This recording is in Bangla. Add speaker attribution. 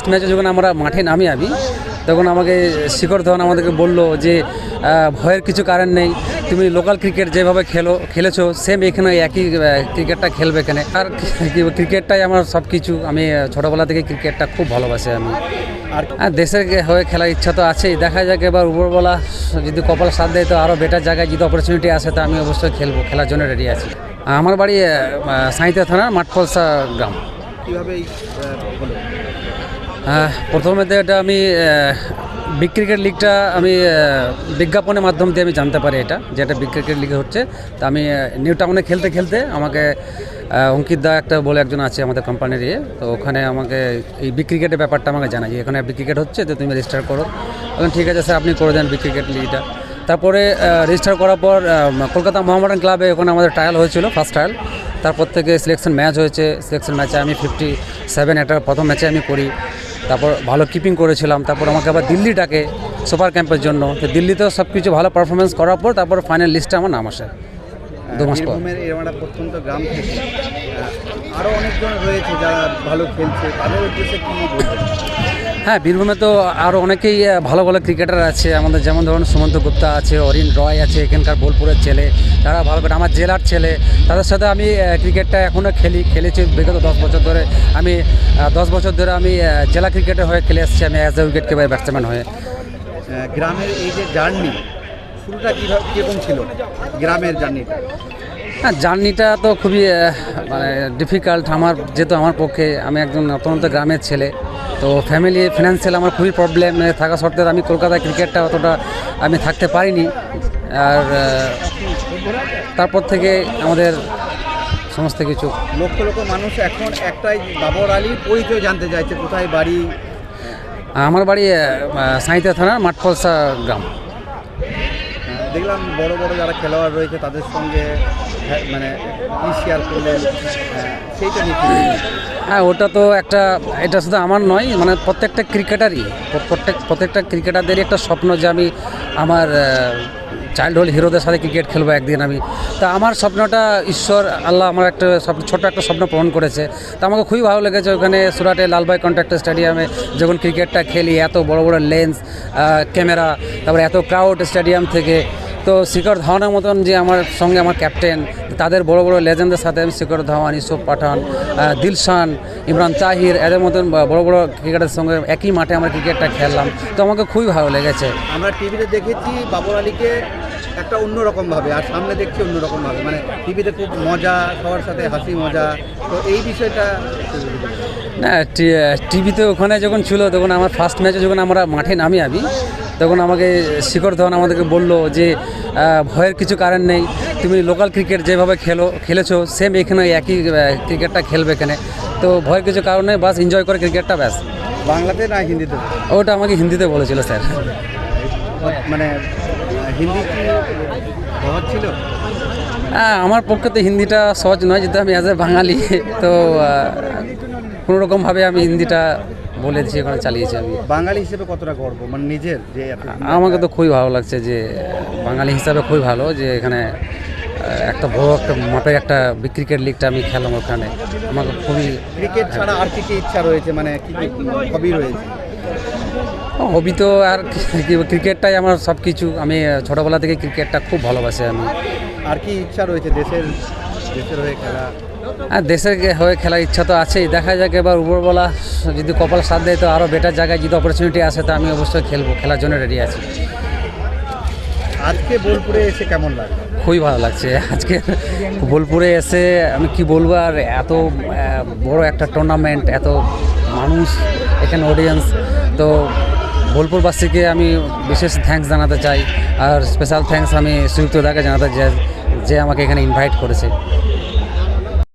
Speaker 1: ফার্স্ট ম্যাচে যখন আমরা মাঠে নামি আমি তখন আমাকে শিখর ধাওয়ান আমাদেরকে বলল যে ভয়ের কিছু কারণ নেই। তুমি লোকাল ক্রিকেট যেভাবে খেলো খেলেছো সেম এখানে একই ক্রিকেটটা খেলবে এখানে। আর ক্রিকেটটাই আমার সব কিছু আমি ছোটোবেলা থেকে ক্রিকেটটা খুব ভালোবাসি আমি।
Speaker 2: আর
Speaker 1: দেশের হয়ে খেলার ইচ্ছা তো আছেই। দেখা যাক এবার উপরবেলা যদি কপাল সাথ দেয় তো আরও বেটার জায়গায় যদি অপরচুনিটি আসে তো আমি অবশ্যই খেলব খেলার জন্য রেডি আছি। আমার বাড়ি সাঁইতে থানার মাঠফলসা গ্রাম।
Speaker 2: কীভাবে এই, আহ, হলো
Speaker 1: আহ, প্রথমে তো এটা আমি বিগ ক্রিকেট লিগটা আমি বিজ্ঞাপনের মাধ্যম দিয়ে আমি জানতে পারি এটা যে এটা বিগ ক্রিকেট লিগ হচ্ছে। তা আমি নিউ টাউনে খেলতে খেলতে আমাকে অঙ্কিত দা একটা বলে একজন আছে আমাদের কোম্পানির ইয়ে তো ওখানে আমাকে এই বিগ ক্রিকেটের ব্যাপারটা আমাকে জানাই এখানে বিগ ক্রিকেট হচ্ছে তো তুমি রেজিস্টার করো। এখন ঠিক আছে স্যার আপনি করে দেন বিগ ক্রিকেট লিগটা তারপরে রেজিস্টার করার পর কলকাতা মোহামেডান ক্লাবে ওখানে আমাদের ট্রায়াল হয়েছিল ফার্স্ট ট্রায়াল তারপর থেকে সিলেকশন ম্যাচ হয়েছে সিলেকশন ম্যাচে আমি ফিফটি সেভেন একটা প্রথম ম্যাচে আমি করি। তারপর ভালো কিপিং করেছিলাম তারপর আমাকে আবার দিল্লি ডাকে সুপার ক্যাম্পের জন্য। তো দিল্লিতেও সব কিছু ভালো পারফরমেন্স করার পর তারপর ফাইনাল লিস্টে আমার নাম আসে। দু মাস পর।
Speaker 2: প্রত্যন্ত গ্রাম থেকে আরও আরও অনেকজন রয়েছে যারা ভালো খেলছে তাদের উদ্দেশ্যে কি
Speaker 1: হ্যাঁ বীরভূমে তো আরও অনেকেই ভালো ভালো ক্রিকেটার আছে। আমাদের যেমন ধরুন সুমন্ত গুপ্তা আছে, অরিন রয় আছে, এখানকার বোলপুরের ছেলে, তারা ভালো করে আমার জেলার ছেলে, তাদের সাথে আমি ক্রিকেটটা এখনও খেলি, খেলেছি বিগত দশ বছর ধরে। আমি দশ বছর ধরে আমি জেলা ক্রিকেটে হয়ে খেলে এসেছি আমি as a wicketkeeper batsman হয়ে।
Speaker 2: গ্রামের এই যে জার্নি শুরুটা কীভাবে, কীরকম ছিল গ্রামের জার্নিটা
Speaker 1: হ্যাঁ জার্নিটা তো খুবই মানে ডিফিকাল্ট আমার যেহেতু আমার পক্ষে আমি একজন অত্যন্ত গ্রামের ছেলে তো ফ্যামিলি ফিনান্সিয়াল আমার খুবই প্রবলেম থাকা সত্ত্বেও আমি কলকাতায় ক্রিকেটটা অতটা আমি থাকতে পারিনি। আর তারপর থেকে আমাদের সমস্ত কিছু।
Speaker 2: লক্ষ লক্ষ মানুষ এখন একটাই বাবর আলীর পরিচয় জানতে চাইছে কোথায় বাড়ি?
Speaker 1: আমার বাড়ি সাঁইতে থানার মাঠফলসা গ্রাম।
Speaker 2: দেখলাম বড় বড় যারা খেলোয়াড় রয়েছে তাদের সঙ্গে হ্যাঁ, মানে কি শেয়ার করলেন আহ, সেইটা নিয়ে
Speaker 1: হ্যাঁ ওটা তো একটা এটা শুধু আমার নয় মানে প্রত্যেকটা ক্রিকেটারই প্রত্যেক প্রত্যেকটা ক্রিকেটারদেরই একটা স্বপ্ন যে আমি আমার চাইল্ডহুড হিরোদের সাথে ক্রিকেট খেলব একদিন আমি। তা আমার স্বপ্নটা ঈশ্বর, আল্লাহ আমার একটা স্বপ্ন, ছোট্ট একটা স্বপ্ন পূরণ করেছে। তা আমাকে খুবই ভালো লেগেছে ওখানে সুরাটে লালবাই কন্ট্রাক্টর স্টেডিয়ামে যখন ক্রিকেটটা খেলি, এত বড় বড় লেন্স ক্যামেরা তারপরে এত ক্রাউড স্টেডিয়াম থেকে। তো শিখর ধাওয়ানের মতন যে আমার সঙ্গে আমার ক্যাপ্টেন তাদের বড় বড় লেজেন্ডের সাথে আমি শিখর ধাওয়ান ইসুফ পাঠান দিলশান ইমরান তাহির এদের মতন বড় বড় ক্রিকেটের সঙ্গে একই মাঠে আমরা ক্রিকেটটা খেললাম। তো আমাকে খুবই ভালো লেগেছে।
Speaker 2: আমরা টিভিতে দেখেছি বাবর আলীকে একটা অন্যরকম ভাবে আর সামনে দেখছি অন্যরকম ভাবে মানে টিভিতে খুব মজা সবার সাথে হাসি মজা। তো এই বিষয়টা
Speaker 1: না টিভিতে ওখানে যখন ছিল তখন আমার ফার্স্ট ম্যাচে যখন আমরা মাঠে নামি আমি তখন আমাকে শিখর ধাওয়ান আমাদেরকে বলল যে ভয়ের কিছু কারণ নেই তুমি লোকাল ক্রিকেট যেভাবে খেলো খেলেছো সেম এখানে একই ক্রিকেটটা খেলবে এখানে। তো ভয়ের কিছু কারণ নেই বাস এনজয় করে ক্রিকেটটা ব্যাস।
Speaker 2: বাংলাতে না হিন্দিতে?
Speaker 1: ওটা আমাকে হিন্দিতে বলেছিল স্যার।
Speaker 2: মানে হিন্দি সহজ ছিল?
Speaker 1: হ্যাঁ আমার পক্ষে তো হিন্দিটা সহজ নয় যেহেতু আমি অ্যাজ এ বাঙালি তো কোনো রকমভাবে আমি হিন্দিটা বলে দিয়েছি ওখানে চালিয়েছি আমি।
Speaker 2: বাঙালি হিসেবে কতটা গর্ব? মানে নিজের যে
Speaker 1: আমাকে তো খুবই ভালো লাগছে যে বাঙালি হিসাবে খুবই ভালো যে এখানে একটা বড় একটা মাপের একটা ক্রিকেট লিগটা আমি খেলাম ওখানে। আমাকে খুবই
Speaker 2: ক্রিকেট ছাড়া আর কি কি ইচ্ছা রয়েছে? মানে কি কি হবি রয়েছে?
Speaker 1: হবি তো আর ক্রিকেটটাই আমার সব কিছু আমি ছোটোবেলা থেকে ক্রিকেটটা খুব ভালোবাসি আমি।
Speaker 2: আর কি ইচ্ছা রয়েছে দেশের দেশের হয়ে খেলা।
Speaker 1: দেশের হয়ে খেলার ইচ্ছা তো আছেই। দেখা যাক এবার উপরবেলা যদি কপাল সাথ দেয় তো আরও বেটার জায়গায় যদি অপরচুনিটি আসে তো আমি অবশ্যই খেলব। খেলার জন্য রেডি আছি।
Speaker 2: আজকে বোলপুরে এসে কেমন লাগে
Speaker 1: খুবই ভালো লাগছে। আজকে বোলপুরে এসে আমি কি বলব আর এত বড় একটা টুর্নামেন্ট এত মানুষ এখানে অডিয়েন্স তো বোলপুরবাসীকে আমি বিশেষ থ্যাঙ্কস জানাতে চাই। আর স্পেশাল থ্যাঙ্কস আমি সুযুক্ত দাকে জানাতে চাই যে আমাকে এখানে ইনভাইট করেছে।